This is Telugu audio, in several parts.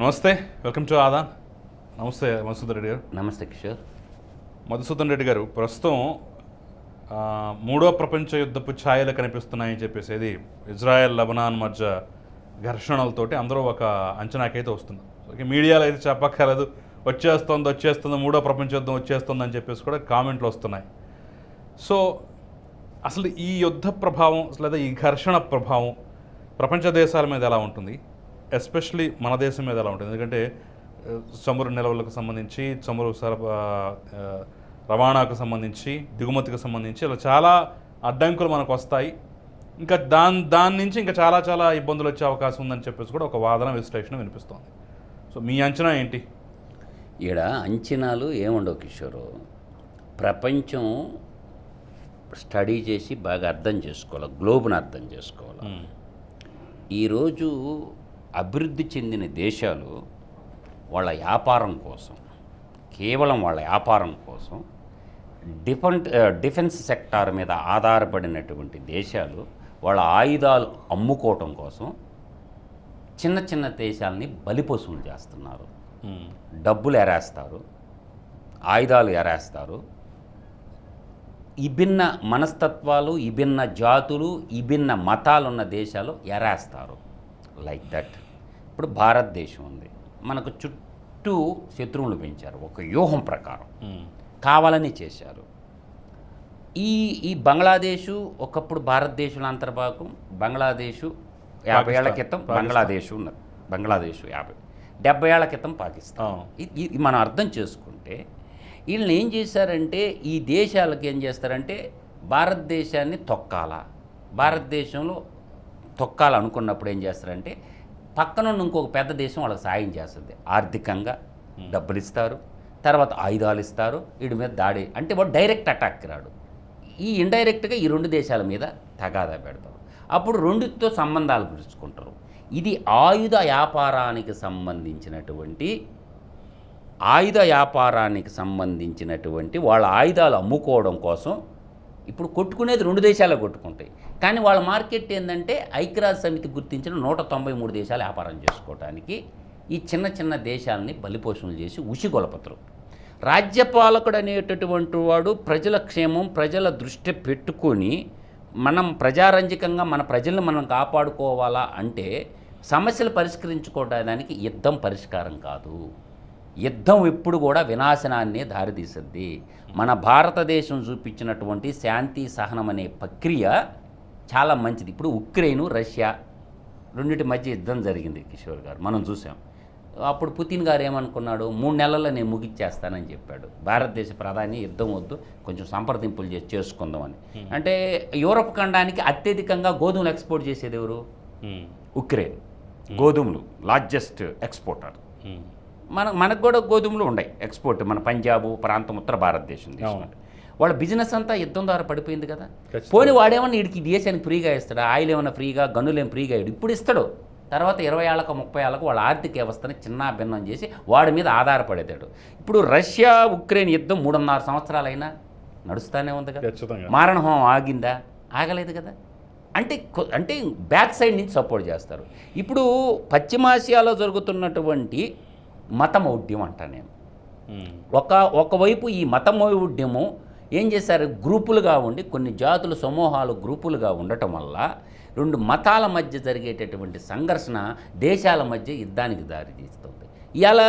నమస్తే వెల్కమ్ టు ఆదా నమస్తే మధుసూదన్ రెడ్డి గారు. నమస్తే కిషోర్. మధుసూదన్ రెడ్డి గారు ప్రస్తుతం మూడో ప్రపంచ యుద్ధపు ఛాయలు కనిపిస్తున్నాయని చెప్పేసి ఇది ఇజ్రాయెల్ లబనాన్ మధ్య ఘర్షణలతోటి అందరూ ఒక అంచనాకైతే వస్తుంది. ఇక మీడియాలో అయితే చెప్పక్కర్లేదు. వచ్చేస్తుంది వచ్చేస్తుంది మూడో ప్రపంచ యుద్ధం వచ్చేస్తుంది అని చెప్పేసి కూడా కామెంట్లు వస్తున్నాయి. సో అసలు ఈ యుద్ధ ప్రభావం లేదా ఈ ఘర్షణ ప్రభావం ప్రపంచ దేశాల మీద ఎలా ఉంటుంది? ఎస్పెషలీ మన దేశం మీద ఎలా ఉంటుంది? ఎందుకంటే చమురు నిల్వలకు సంబంధించి చమురు సరఫరా రవాణాకు సంబంధించి దిగుమతికి సంబంధించి ఇలా చాలా అడ్డంకులు మనకు వస్తాయి. ఇంకా దాని దాని నుంచి ఇంకా చాలా చాలా ఇబ్బందులు వచ్చే అవకాశం ఉందని చెప్పేసి కూడా ఒక వాదన విశ్లేషణ వినిపిస్తోంది. సో మీ అంచనా ఏంటి? ఈడ అంచనాలు ఏముండవు కిషోరు? ప్రపంచం స్టడీ చేసి బాగా అర్థం చేసుకోవాలి గ్లోబ్ని అర్థం చేసుకోవాలి. ఈరోజు అభివృద్ధి చెందిన దేశాలు వాళ్ళ వ్యాపారం కోసం కేవలం వాళ్ళ వ్యాపారం కోసం డిఫెంట్ డిఫెన్స్ సెక్టార్ మీద ఆధారపడినటువంటి దేశాలు వాళ్ళ ఆయుధాలు అమ్ముకోవటం కోసం చిన్న చిన్న దేశాలని బలిపశువులు చేస్తున్నారు. డబ్బులు ఎరేస్తారు ఆయుధాలు ఎరేస్తారు. విభిన్న మనస్తత్వాలు విభిన్న జాతులు విభిన్న మతాలు ఉన్న దేశాలు ఎరేస్తారు. Like that. ఇప్పుడు భారతదేశం ఉంది. మనకు చుట్టూ శత్రువులు పెంచారు. ఒక వ్యూహం ప్రకారం. కావాలని చేశారు. ఈ ఈ బంగ్లాదేశు ఒకప్పుడు భారతదేశంలో అంతర్భాగం బంగ్లాదేశు యాభై ఏళ్ళ. క్రితం. బంగ్లాదేశ్ ఉన్నది. బంగ్లాదేశ్ యాభై డెబ్బై ఏళ్ళ క్రితం పాకిస్తాన్. ఇది మనం అర్థం చేసుకుంటే వీళ్ళని ఏం చేశారంటే ఈ దేశాలకు ఏం చేస్తారంటే భారతదేశాన్ని తొక్కాల. భారతదేశంలో తొక్కాలనుకున్నప్పుడు ఏం చేస్తారంటే పక్కనున్న ఇంకొక పెద్ద దేశం వాళ్ళకి సాయం చేస్తుంది. ఆర్థికంగా డబ్బులు ఇస్తారు తర్వాత ఆయుధాలు ఇస్తారు వీడి మీద దాడి. అంటే వాడు డైరెక్ట్ అటాక్ రాడు. ఈ ఇండైరెక్ట్గా ఈ రెండు దేశాల మీద తగాదా పెడతారు. అప్పుడు రెండుతో సంబంధాలు గుర్చుకుంటారు. ఇది ఆయుధ వ్యాపారానికి సంబంధించినటువంటి ఆయుధ వ్యాపారానికి సంబంధించినటువంటి వాళ్ళ ఆయుధాలు అమ్ముకోవడం కోసం ఇప్పుడు కొట్టుకునేది రెండు దేశాలే కొట్టుకుంటాయి. కానీ వాళ్ళ మార్కెట్ ఏంటంటే ఐక్యరాజ్య సమితి గుర్తించిన నూట తొంభై మూడు దేశాలు వ్యాపారం చేసుకోవడానికి ఈ చిన్న చిన్న దేశాలని బలిపోషణలు చేసి ఉసిగొలపతరు రాజ్యపాలకుడు అనేటటువంటి వాడు ప్రజల క్షేమం ప్రజల దృష్టి పెట్టుకొని మనం ప్రజారంజకంగా మన ప్రజల్ని మనం కాపాడుకోవాలా అంటే సమస్యలు పరిష్కరించుకోవడానికి యుద్ధం పరిష్కారం కాదు. యుద్ధం ఎప్పుడు కూడా వినాశనాన్నే దారితీస్తుంది మన భారతదేశం చూపించినటువంటి శాంతి సహనం అనే ప్రక్రియ చాలా మంచిది. ఇప్పుడు ఉక్రెయిన్ రష్యా రెండింటి మధ్య యుద్ధం జరిగింది కిషోర్ గారు. మనం చూసాం. అప్పుడు పుతిన్ గారు ఏమనుకున్నాడు? మూడు నెలల్లో నేను ముగిచ్చేస్తానని చెప్పాడు. భారతదేశ ప్రధాని యుద్ధం వద్దు కొంచెం సంప్రదింపులు చేసి చేసుకుందామని అంటే యూరప్ ఖండానికి అత్యధికంగా గోధుమలు ఎక్స్పోర్ట్ చేసేది ఎవరు. ఉక్రెయిన్. గోధుమలు లార్జెస్ట్ ఎక్స్పోర్టర్. మన మనకు కూడా గోధుమలు ఉన్నాయి. ఎక్స్పోర్ట్ మన పంజాబ్ ప్రాంతం ఉత్తర భారతదేశం తీసుకుంటే. వాళ్ళ బిజినెస్ అంతా యుద్ధం ద్వారా పడిపోయింది కదా. పోనీ వాడేమన్నా వీడికి దేశానికి ఫ్రీగా ఇస్తాడు? ఆయిల్ ఏమైనా ఫ్రీగా? గన్నులు ఏం ఫ్రీగా? ఇడు ఇప్పుడు ఇస్తాడు. తర్వాత ఇరవై ఏళ్ళకు ముప్పై ఏళ్ళకు వాళ్ళ ఆర్థిక వ్యవస్థని చిన్న భిన్నం చేసి వాడి మీద ఆధారపడేతాడు ఇప్పుడు రష్యా ఉక్రెయిన్ యుద్ధం మూడున్నర సంవత్సరాలైనా నడుస్తూనే ఉంది కదా. మారణహోమం ఆగిందా? ఆగలేదు కదా. అంటే అంటే బ్యాక్ సైడ్ నుంచి సపోర్ట్ చేస్తారు. ఇప్పుడు పశ్చిమాసియాలో జరుగుతున్నటువంటి మతమౌఢ్యం అంటా నేను. ఒక ఒకవైపు ఈ మతమౌఢ్యము ఏం చేశారు? గ్రూపులుగా ఉండి కొన్ని జాతుల సమూహాలు గ్రూపులుగా ఉండటం వల్ల రెండు మతాల మధ్య జరిగేటటువంటి సంఘర్షణ దేశాల మధ్య యుద్ధానికి దారితీస్తుంది ఇవాళ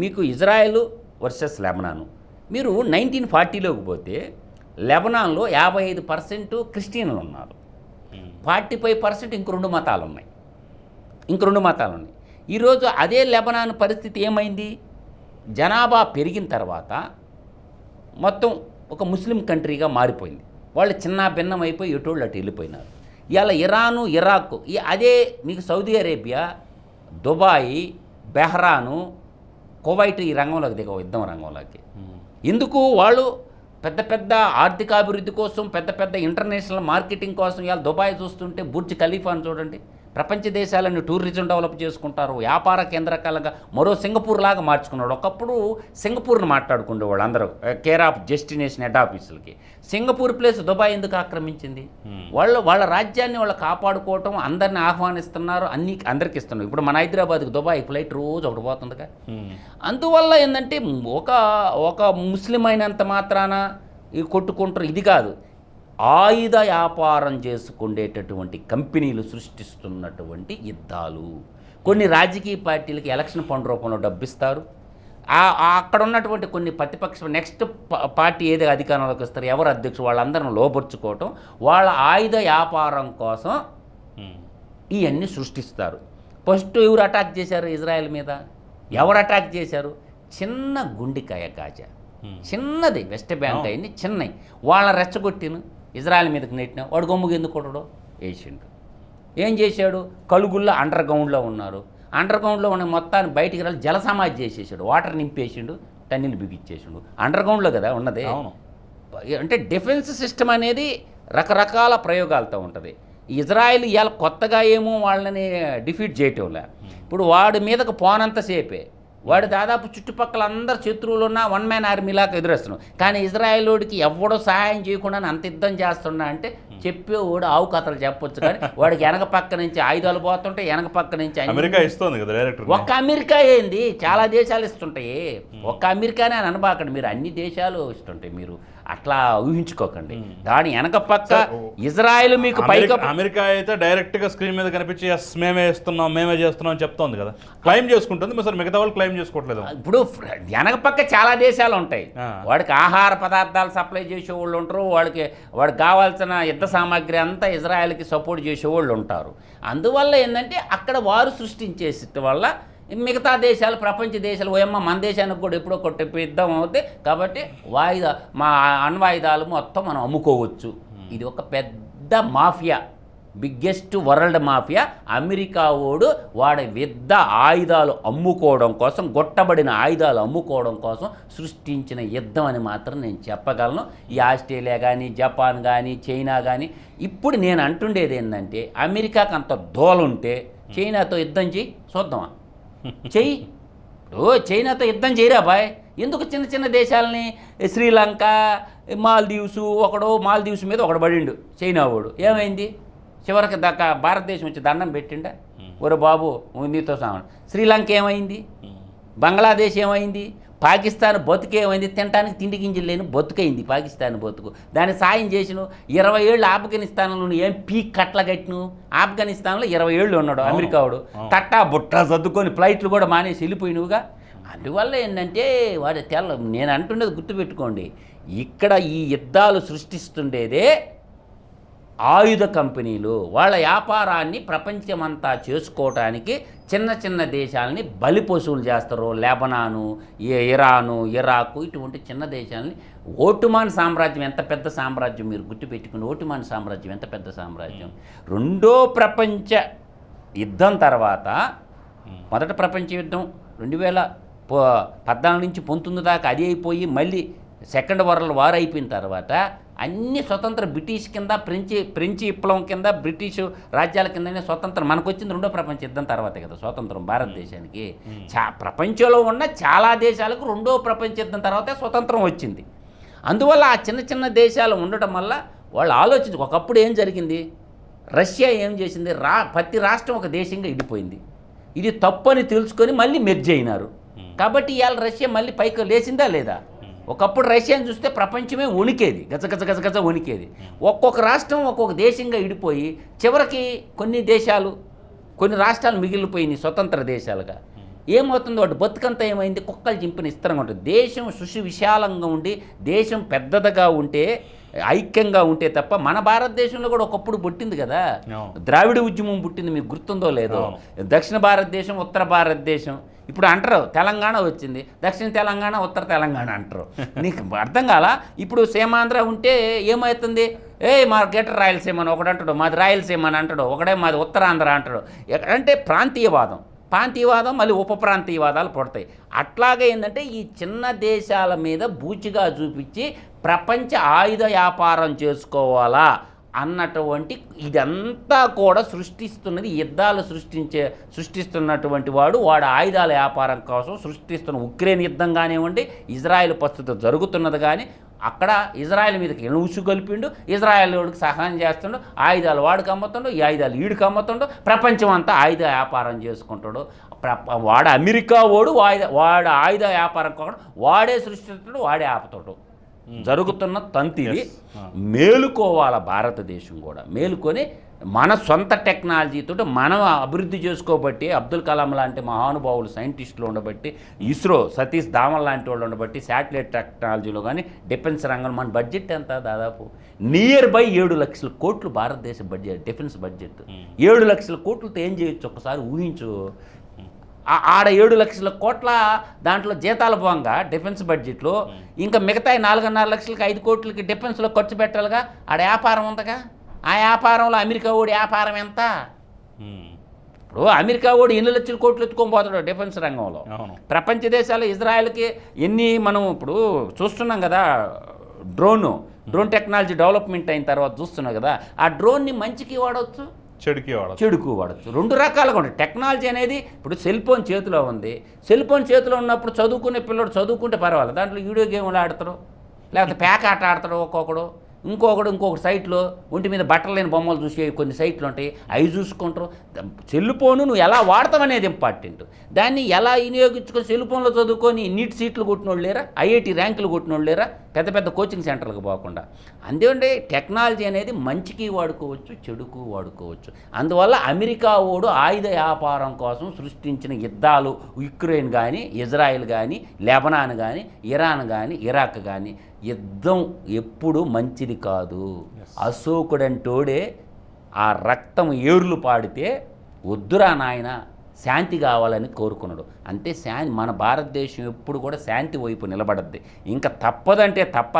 మీకు ఇజ్రాయెల్ వర్సెస్ లెబనాను. మీరు నైన్టీన్ ఫార్టీలోకి పోతే లెబనాన్లో యాభై ఐదు పర్సెంట్ క్రిస్టియన్లు ఉన్నారు. ఫార్టీ ఫైవ్ పర్సెంట్ ఇంక రెండు మతాలు ఉన్నాయి ఇంక రెండు మతాలు ఉన్నాయి ఈరోజు అదే లెబనాన్ పరిస్థితి ఏమైంది? జనాభా పెరిగిన తర్వాత మొత్తం ఒక ముస్లిం కంట్రీగా మారిపోయింది. వాళ్ళు చిన్న భిన్నం అయిపోయి ఎటోళ్ళు అటు వెళ్ళిపోయినారు. ఇవాళ ఇరాను ఇరాక్ ఈ అదే మీకు Saudi Arabia Dubai Bahrain Kuwait ఈ రంగంలోకి దిగవు యుద్ధం రంగంలోకి. ఎందుకు? వాళ్ళు పెద్ద పెద్ద ఆర్థికాభివృద్ధి కోసం పెద్ద పెద్ద ఇంటర్నేషనల్ మార్కెటింగ్ కోసం ఇవాళ దుబాయ్ చూస్తుంటే బుర్జ్ ఖలీఫాని చూడండి. ప్రపంచ దేశాలను టూరిజం డెవలప్ చేసుకుంటారు వ్యాపార కేంద్రకాలుగా మరో సింగపూర్ లాగా మార్చుకున్నాడు. ఒకప్పుడు సింగపూర్ని మాట్లాడుకునేవాళ్ళు అందరూ కేర్ ఆఫ్ డెస్టినేషన్ హెడ్ ఆఫీసులకి. సింగపూర్ ప్లేస్ దుబాయ్ ఎందుకు ఆక్రమించింది? వాళ్ళు వాళ్ళ రాజ్యాన్ని వాళ్ళు కాపాడుకోవటం అందరిని ఆహ్వానిస్తున్నారు అన్ని అందరికి ఇస్తున్నారు. ఇప్పుడు మన హైదరాబాద్కి దుబాయ్ ఫ్లైట్ రోజు ఒకటి పోతుందిగా. అందువల్ల ఏంటంటే ఒక ఒక ముస్లిం అయినంత మాత్రాన కొట్టుకుంటారు. ఇది కాదు. ఆయుధ వ్యాపారం చేసుకునేటటువంటి కంపెనీలు సృష్టిస్తున్నటువంటి యుద్ధాలు. కొన్ని రాజకీయ పార్టీలకి ఎలక్షన్ ఫండ్ రూపంలో డబ్బిస్తారు. అక్కడ ఉన్నటువంటి కొన్ని ప్రతిపక్ష నెక్స్ట్ పార్టీ ఏది అధికారంలోకి వస్తారు ఎవరు అధ్యక్షుడు వాళ్ళందరిని లోపరుచుకోవటం వాళ్ళ ఆయుధ వ్యాపారం కోసం. ఇవన్నీ సృష్టిస్తారు. ఫస్ట్ ఎవరు అటాక్ చేశారు ఇజ్రాయెల్ మీద? ఎవరు అటాక్ చేశారు? చిన్న గుండికాయ కాజా. చిన్నది వెస్ట్ బ్యాంక్. అయింది చిన్నవి వాళ్ళ రెచ్చగొట్టిన ఇజ్రాయెల్ మీదకి నెట్టిన వాడు గొమ్ముకి ఎందుకు కొట్టడు? వేసిండు ఏం చేశాడు? కలుగుల్లో అండర్ గ్రౌండ్లో ఉన్నారు. అండర్ గ్రౌండ్లో ఉన్న మొత్తాన్ని బయటికి రాలి జల సమాధి చేసేసాడు. వాటర్ నింపేసిండు టన్నులు బిగించేసిండు. అండర్ గ్రౌండ్లో కదా ఉన్నది? అవును. అంటే డిఫెన్స్ సిస్టమ్ అనేది రకరకాల ప్రయోగాలతో ఉంటుంది. ఇజ్రాయెల్ ఇవాళ కొత్తగా ఏమో వాళ్ళని డిఫీట్ చేయటంలే. ఇప్పుడు వాడి మీదకు పోనంతసేపే వాడు దాదాపు చుట్టుపక్కల అందరు శత్రువులు ఉన్న వన్ మ్యాన్ ఆర్మీలాగా ఎదురేస్తున్నాడు. కానీ ఇజ్రాయేలోడికి ఎవడో సహాయం చేయకుండా అంత యుద్ధం చేస్తున్నా అంటే చెప్పేవాడు ఆవు కథలు చెప్పొచ్చు కానీ వాడికి వెనక పక్క నుంచి ఆయుధాలు పోతుంటే వెనక పక్క నుంచి అమెరికా ఇస్తోంది కదా డైరెక్టర్ ఒక్క అమెరికా ఏంది? చాలా దేశాలు ఇస్తుంటాయి. ఒక్క అమెరికానే అని అనబాకండి మీరు అన్ని దేశాలు ఇస్తుంటాయి. మీరు అట్లా ఊహించుకోకండి. దాని వెనక పక్క ఇజ్రాయెల్ మీకు పైగా అమెరికా అయితే డైరెక్ట్గా స్క్రీన్ మీద కనిపించి ఎస్ మేమే ఇస్తున్నాం మేమే చేస్తున్నాం అని చెప్తోంది కదా. క్లైమ్ చేసుకుంటుంది మరి మిగతా వాళ్ళు క్లైమ్ చేసుకోవట్లేదు. ఇప్పుడు వెనక పక్క చాలా దేశాలు ఉంటాయి. వాడికి ఆహార పదార్థాలు సప్లై చేసే వాళ్ళు ఉంటారు వాడికి వాడికి కావాల్సిన యుద్ధ సామాగ్రి అంతా ఇజ్రాయెల్కి సపోర్ట్ చేసే వాళ్ళు ఉంటారు. అందువల్ల ఏంటంటే అక్కడ వారు సృష్టించేసి వల్ల మిగతా దేశాలు ప్రపంచ దేశాలు ఓయమ్మ మన దేశానికి కూడా ఎప్పుడో కొట్టి యుద్ధం అవుతాయి కాబట్టి వాయిదా మా అణ్వాయుధాలు మొత్తం మనం అమ్ముకోవచ్చు. ఇది ఒక పెద్ద mafia. Biggest world mafia. America ఓడు వాడి యుద్ధ ఆయుధాలు అమ్ముకోవడం కోసం గొట్టబడిన ఆయుధాలు అమ్ముకోవడం కోసం సృష్టించిన యుద్ధం అని మాత్రం నేను చెప్పగలను. ఈ ఆస్ట్రేలియా కానీ జపాన్ కానీ చైనా కానీ ఇప్పుడు నేను అంటుండేది ఏంటంటే అమెరికాకి అంత దోలుంటే చైనాతో యుద్ధం చేయి చూద్దామా? చెయ్యి. ఇప్పుడు చైనాతో యుద్ధం చేయరా బాయ్? ఎందుకు చిన్న చిన్న దేశాలని శ్రీలంక మాల్దీవ్స్ ఒకడు మాల్దీవ్స్ మీద ఒకడు పడిండు చైనా వాడు. ఏమైంది? చివరికి దాకా భారతదేశం వచ్చి దండం పెట్టిండా. ఒరే బాబు నీతో సామాన్. శ్రీలంక ఏమైంది? బంగ్లాదేశ్ ఏమైంది? పాకిస్తాన్ బతుకేమైంది? తినడానికి తిండి గింజలు లేని బతుకైంది పాకిస్తాన్ బతుకు. దాన్ని సాయం చేసిన ఇరవై ఏళ్ళు ఆఫ్ఘనిస్తాన్లో ఏం పీక్ కట్ల కట్టిను ఆఫ్ఘనిస్తాన్లో ఇరవై ఏళ్ళు ఉన్నాడు అవును. అమెరికా వాడు. అవును. తట్టా బుట్ట సర్దుకొని ఫ్లైట్లు కూడా మానేసి వెళ్ళిపోయినవుగా. అందువల్ల ఏంటంటే వాడి తెల్ల నేను అంటున్నది గుర్తుపెట్టుకోండి. ఇక్కడ ఈ యుద్ధాలు సృష్టిస్తుండేదే ఆయుధ కంపెనీలు వాళ్ళ వ్యాపారాన్ని ప్రపంచమంతా చేసుకోవటానికి చిన్న చిన్న దేశాలని బలి పశువులు చేస్తారు. లెబనాను ఇరాను ఇరాకు ఇటువంటి చిన్న దేశాలని. ఓటుమాన్ సామ్రాజ్యం ఎంత పెద్ద సామ్రాజ్యం మీరు గుర్తుపెట్టుకుని ఓటుమాన్ సామ్రాజ్యం ఎంత పెద్ద సామ్రాజ్యం? రెండో ప్రపంచ యుద్ధం తర్వాత మొదటి ప్రపంచ యుద్ధం రెండు వేల ప- పద్నాలుగు నుంచి పంతొమ్మిది దాకా అది అయిపోయి మళ్ళీ సెకండ్ వరల్డ్ వార్ అయిపోయిన తర్వాత అన్ని స్వతంత్ర బ్రిటిష్ కింద ఫ్రెంచి ఫ్రెంచి విప్లవం కింద బ్రిటిష్ రాజ్యాల కిందనే స్వతంత్రం మనకు వచ్చింది రెండో ప్రపంచ యుద్ధం తర్వాతే కదా స్వతంత్రం భారతదేశానికి. చా ప్రపంచంలో ఉన్న చాలా దేశాలకు రెండో ప్రపంచ యుద్ధం తర్వాతే స్వతంత్రం వచ్చింది. అందువల్ల ఆ చిన్న చిన్న దేశాలు ఉండటం వల్ల వాళ్ళు ఆలోచించు ఒకప్పుడు ఏం జరిగింది? రష్యా ఏం చేసింది? రా ప్రతి రాష్ట్రం ఒక దేశంగా ఇడిపోయింది. ఇది తప్పని తెలుసుకొని మళ్ళీ మెర్జ్ అయినారు. కాబట్టి ఇవాళ రష్యా మళ్ళీ పైకి లేచిందా లేదా? ఒకప్పుడు రష్యాని చూస్తే ప్రపంచమే వణికేది. గజ గజ గజ గజ వణికేది. ఒక్కొక్క రాష్ట్రం ఒక్కొక్క దేశంగా ఇడిపోయి చివరికి కొన్ని దేశాలు కొన్ని రాష్ట్రాలు మిగిలిపోయినాయి స్వతంత్ర దేశాలుగా. ఏమవుతుందో వాటి బతుకంతా ఏమైంది? కుక్కలు చింపిన ఇస్తరంగా ఉంటుంది. దేశం సుషి విశాలంగా ఉండి దేశం పెద్దదిగా ఉంటే ఐక్యంగా ఉంటే తప్ప మన భారతదేశంలో కూడా ఒకప్పుడు పుట్టింది కదా. ద్రావిడ ఉద్యమం పుట్టింది మీకు గుర్తుందో లేదో. దక్షిణ భారతదేశం ఉత్తర భారతదేశం ఇప్పుడు అంటారు తెలంగాణ వచ్చింది దక్షిణ తెలంగాణ ఉత్తర తెలంగాణ అంటారు. నీకు అర్థం కాల? ఇప్పుడు సీమాంధ్ర ఉంటే ఏమవుతుంది? ఏ మా గెటర్ రాయలసీమ అని ఒకడు అంటాడు మాది రాయలసీమ అని అంటాడు ఒకడే మాది ఉత్తరాంధ్ర అంటాడు. అంటే ప్రాంతీయవాదం ప్రాంతీయవాదం మళ్ళీ ఉప ప్రాంతీయవాదాలు పడతాయి. అట్లాగే ఏంటంటే ఈ చిన్న దేశాల మీద బూచిగా చూపించి ప్రపంచ ఆయుధ వ్యాపారం చేసుకోవాలా? అన్నటువంటి ఇదంతా కూడా సృష్టిస్తున్నది యుద్ధాలు సృష్టించే సృష్టిస్తున్నటువంటి వాడు వాడు ఆయుధాల వ్యాపారం కోసం సృష్టిస్తున్న ఉక్రెయిన్ యుద్ధం కానివ్వండి ఇజ్రాయెల్ ప్రస్తుతం జరుగుతున్నది కానీ అక్కడ ఇజ్రాయెల్ మీదకి ఉసు కలిపిండు ఇజ్రాయెల్ వాడికి సహాయం చేస్తుండు ఆయుధాలు వాడికి అమ్ముతుండు ఈ ఆయుధాలు వీడికి అమ్ముతుండు ప్రపంచం అంతా ఆయుధ వ్యాపారం చేసుకుంటాడు. ప్రప వాడు అమెరికా వాడు వాయుధ వాడు ఆయుధ వ్యాపారం కాకుండా వాడే సృష్టిస్తాడు వాడే ఆపుతాడు. జరుగుతున్న తంతి ఇది Yes. Ah. మేలుకోవాల భారతదేశం కూడా. మేలుకొని మన సొంత టెక్నాలజీతో మనం అభివృద్ధి చేసుకోబట్టి అబ్దుల్ కలాం లాంటి మహానుభావులు సైంటిస్టులు ఉండబట్టి ఇస్రో సతీష్ ధావన్ లాంటి వాళ్ళు ఉండబట్టి శాటిలైట్ టెక్నాలజీలో కానీ డిఫెన్స్ రంగంలో మన బడ్జెట్ ఎంత దాదాపు? నియర్ బై ఏడు లక్షల కోట్లు భారతదేశ బడ్జెట్ డిఫెన్స్ బడ్జెట్ ఏడు లక్షల కోట్లతో ఏం చేయొచ్చు? ఒకసారి ఊహించు. ఆడ ఏడు లక్షల కోట్ల దాంట్లో జీతాల పోంగా డిఫెన్స్ బడ్జెట్లో ఇంకా మిగతా నాలుగున్నర లక్షలకి ఐదు కోట్లకి డిఫెన్స్లో ఖర్చు పెట్టాలిగా. ఆడ వ్యాపారం ఉందిగా. ఆ వ్యాపారంలో అమెరికా ఓడి వ్యాపారం ఎంత. ఇప్పుడు అమెరికా ఓడి ఎన్ని లక్షల కోట్లు ఎత్తుకొని పోతాడు డిఫెన్స్ రంగంలో. ప్రపంచ దేశాలు ఇజ్రాయెల్కి ఎన్ని మనం ఇప్పుడు చూస్తున్నాం కదా డ్రోన్ డ్రోన్ టెక్నాలజీ డెవలప్మెంట్ అయిన తర్వాత చూస్తున్నాం కదా ఆ డ్రోన్ని మంచికి వాడవచ్చు చెడుకి వాడచ్చు. చెడుకు వాడచ్చు. రెండు రకాలుగా ఉంటాయి. టెక్నాలజీ అనేది ఇప్పుడు సెల్ ఫోన్ చేతిలో ఉంది. సెల్ ఫోన్ చేతిలో ఉన్నప్పుడు చదువుకునే పిల్లడు చదువుకుంటే పర్వాలేదు. దాంట్లో వీడియో గేమ్లు ఆడతారు లేకపోతే ప్యాక్ ఆట ఆడతారు ఒక్కొక్కడు. ఇంకొకడు ఇంకొక సైట్లో ఒంటి మీద బట్టలు లేని బొమ్మలు చూసే కొన్ని సైట్లు ఉంటాయి. అవి చూసుకుంటారు. సెల్ ఫోను నువ్వు ఎలా వాడతావనేది ఇంపార్టెంట్. దాన్ని ఎలా వినియోగించుకొని సెల్ ఫోన్లో చదువుకొని నీట్ సీట్లు కొట్టినోళ్ళు లేరా? ఐఐటి ర్యాంకులు కొట్టినోళ్ళు లేరా? పెద్ద పెద్ద కోచింగ్ సెంటర్లకు పోకుండా. అందుకంటే టెక్నాలజీ అనేది మంచికి వాడుకోవచ్చు చెడుకు వాడుకోవచ్చు. అందువల్ల అమెరికా ఓడు ఆయుధ వ్యాపారం కోసం సృష్టించిన యుద్ధాలు యుక్రెయిన్ కానీ ఇజ్రాయెల్ కానీ లెబనాన్ కానీ ఇరాన్ కానీ ఇరాక్ కానీ యుద్ధం ఎప్పుడు మంచిది కాదు. అశోకుడంటోడే ఆ రక్తం ఏర్లు పాడితే వద్దురా నాయన శాంతి కావాలని కోరుకున్నాడు. అంతే శాంతి మన భారతదేశం ఎప్పుడు కూడా శాంతి వైపు నిలబడద్ది. ఇంకా తప్పదంటే తప్ప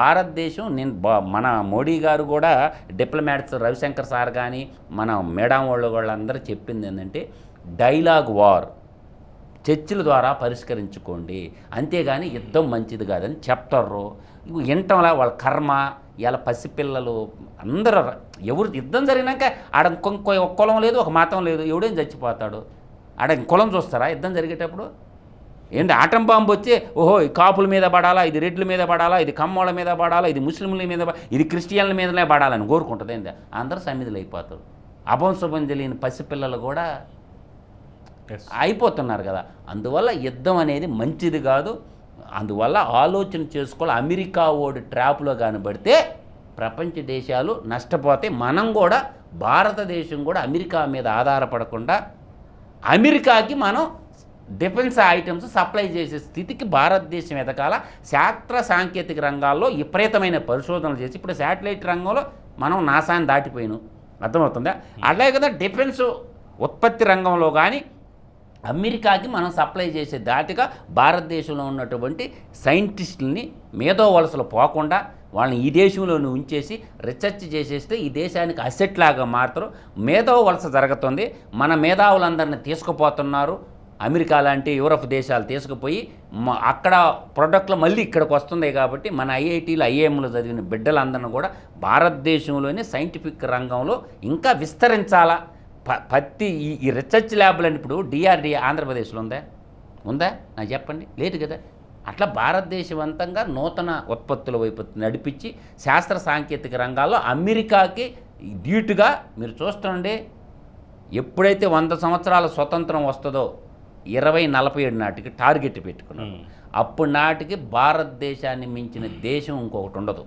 భారతదేశం నేను మన మోడీ గారు కూడా డిప్లొమాట్స్ రవిశంకర్ సార్ కానీ మన మేడం వాళ్ళు వాళ్ళందరూ చెప్పింది ఏంటంటే డైలాగ్ వార్ చర్చల ద్వారా పరిష్కరించుకోండి. అంతేగాని యుద్ధం మంచిది కాదని చెప్తారు. వింటంలా వాళ్ళ కర్మ ఇలా పసిపిల్లలు అందరూ ఎవరు యుద్ధం జరిగినాక ఆడ ఇంకొక కులం లేదు ఒక మతం లేదు ఎవడేం చచ్చిపోతాడు? ఆడ కులం చూస్తారా? యుద్ధం జరిగేటప్పుడు? ఏంటి ఆటం బాంబు వచ్చి ఓహో ఈ కాపుల మీద పడాలా ఇది రెడ్ల మీద పడాలా ఇది కమ్మోళ్ళ మీద పడాలా ఇది ముస్లింల మీద ఇది క్రిస్టియన్ల మీదనే పడాలని కోరుకుంటుంది ఏంటి? అందరూ సన్నిధులు అయిపోతారు. అభంశుభం తెలియని పసిపిల్లలు కూడా అయిపోతున్నారు కదా. అందువల్ల యుద్ధం అనేది మంచిది కాదు. అందువల్ల ఆలోచన చేసుకోవాలి. అమెరికా ఓడి ట్రాప్లో కనబడితే ప్రపంచ దేశాలు నష్టపోతాయి. మనం కూడా భారతదేశం కూడా అమెరికా మీద ఆధారపడకుండా అమెరికాకి మనం డిఫెన్స్ ఐటమ్స్ సప్లై చేసే స్థితికి భారతదేశం ఎదగాల. శాస్త్ర సాంకేతిక రంగాల్లో విపరీతమైన పరిశోధనలు చేసి ఇప్పుడు శాటిలైట్ రంగంలో మనం నాసాన్ని దాటిపోయినాం. అర్థమవుతుందా? అలాగే కదా డిఫెన్స్ ఉత్పత్తి రంగంలో కానీ అమెరికాకి మనం సప్లై చేసే దాటిగా భారతదేశంలో ఉన్నటువంటి సైంటిస్టులని మేధో వలసలు పోకుండా వాళ్ళని ఈ దేశంలోనే ఉంచేసి రీసెర్చ్ చేసేస్తే ఈ దేశానికి అసెట్ లాగా మారుతారు మేధావ వలస జరుగుతుంది. మన మేధావులందరిని తీసుకుపోతున్నారు. అమెరికా లాంటి యూరప్ దేశాలు తీసుకుపోయి అక్కడ ప్రొడక్ట్లు మళ్ళీ ఇక్కడికి వస్తున్నాయి కాబట్టి మన ఐఐటీలు ఐఏఎంలు చదివిన బిడ్డలందరిని కూడా భారతదేశంలోనే సైంటిఫిక్ రంగంలో ఇంకా విస్తరించాలా? ప పత్తి ఈ రీసెర్చ్ ల్యాబ్లు అని ఇప్పుడు డిఆర్డి ఆంధ్రప్రదేశ్లో ఉందా? ఉందా? నాకు చెప్పండి. లేదు కదా. అట్లా భారతదేశవంతంగా నూతన ఉత్పత్తుల వైపు నడిపించి శాస్త్ర సాంకేతిక రంగాల్లో అమెరికాకి ధీటుగా మీరు చూస్తుండే ఎప్పుడైతే వంద సంవత్సరాల స్వతంత్రం వస్తుందో ఇరవై నలభై ఏడు నాటికి టార్గెట్ పెట్టుకున్నాం. అప్పుడు నాటికి భారతదేశాన్ని మించిన దేశం ఇంకొకటి ఉండదు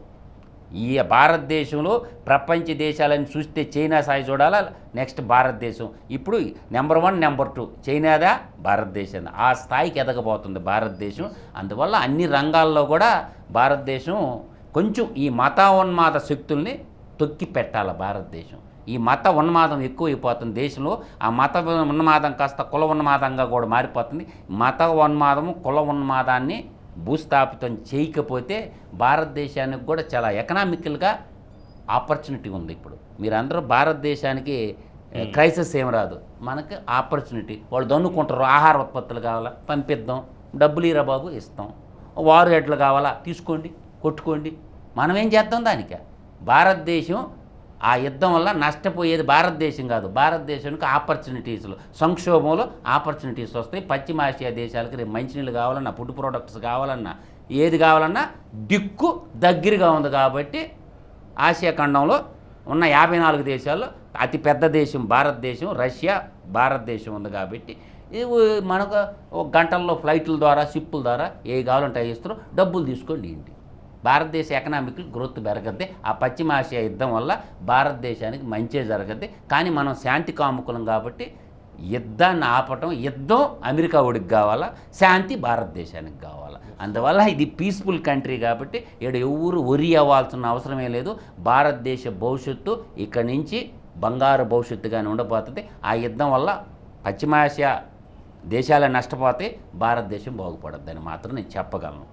ఈ భారతదేశంలో ప్రపంచ దేశాలను చూస్తే చైనా సాయి చూడాలా? నెక్స్ట్ భారతదేశం. ఇప్పుడు నెంబర్ వన్ నెంబర్ టూ. చైనాదా? భారతదేశం. ఆ స్థాయికి ఎదగబోతుంది భారతదేశం. అందువల్ల అన్ని రంగాల్లో కూడా భారతదేశం కొంచెం ఈ మత ఉన్మాద శక్తుల్ని తొక్కి పెట్టాలి భారతదేశం. ఈ మత ఉన్మాదం ఎక్కువైపోతుంది దేశంలో. ఆ మత ఉన్మాదం కాస్త కుల ఉన్మాదంగా కూడా మారిపోతుంది. మత ఉన్మాదము కుల ఉన్మాదాన్ని భూస్థాపితం చేయకపోతే భారతదేశానికి కూడా చాలా ఎకనామికల్గా ఆపర్చునిటీ ఉంది ఇప్పుడు. మీరందరూ భారతదేశానికి క్రైసిస్ ఏం రాదు. మనకి ఆపర్చునిటీ వాళ్ళు దన్నుకుంటారు. ఆహార ఉత్పత్తులు కావాలా? పంపిద్దాం. డబ్బులు ఇరా బాబు ఇస్తాం. వారు హెడ్లు కావాలా? తీసుకోండి కొట్టుకోండి. మనం ఏం చేద్దాం దానికి? భారతదేశం ఆ యుద్ధం వల్ల నష్టపోయేది భారతదేశం కాదు. భారతదేశానికి ఆపర్చునిటీస్లు. సంక్షోభంలో ఆపర్చునిటీస్ వస్తాయి. పశ్చిమాసియా దేశాలకి రేపు మంచినీళ్ళు కావాలన్నా ఫుడ్ ప్రొడక్ట్స్ కావాలన్నా ఏది కావాలన్నా దిక్కు దగ్గరగా ఉంది కాబట్టి ఆసియా ఖండంలో ఉన్న యాభై నాలుగు దేశాల్లో అతి పెద్ద దేశం భారతదేశం రష్యా భారతదేశం ఉంది కాబట్టి ఇవి మనకు ఒక గంటల్లో ఫ్లైట్ల ద్వారా షిప్పుల ద్వారా ఏ కావాలంటే అవి ఇస్తారు. డబ్బులు తీసుకోండి ఏంటి? భారతదేశ ఎకనామిక్ గ్రోత్ పెరగద్ది. ఆ పశ్చిమాసియా యుద్ధం వల్ల భారతదేశానికి మంచే జరగద్ది. కానీ మనం శాంతి కాముకులం కాబట్టి యుద్ధాన్ని ఆపటం యుద్ధం అమెరికా ఒడికి కావాలా? శాంతి భారతదేశానికి కావాలా? అందువల్ల ఇది పీస్ఫుల్ కంట్రీ కాబట్టి ఇక్కడ ఎవరు ఒరి అవ్వాల్సిన అవసరమే లేదు. భారతదేశ భవిష్యత్తు ఇక్కడి నుంచి బంగారు భవిష్యత్తుగానే ఉండబోతుంది. ఆ యుద్ధం వల్ల పశ్చిమాసియా దేశాలే నష్టపోతే భారతదేశం బాగుపడద్దని మాత్రం నేను చెప్పగలను.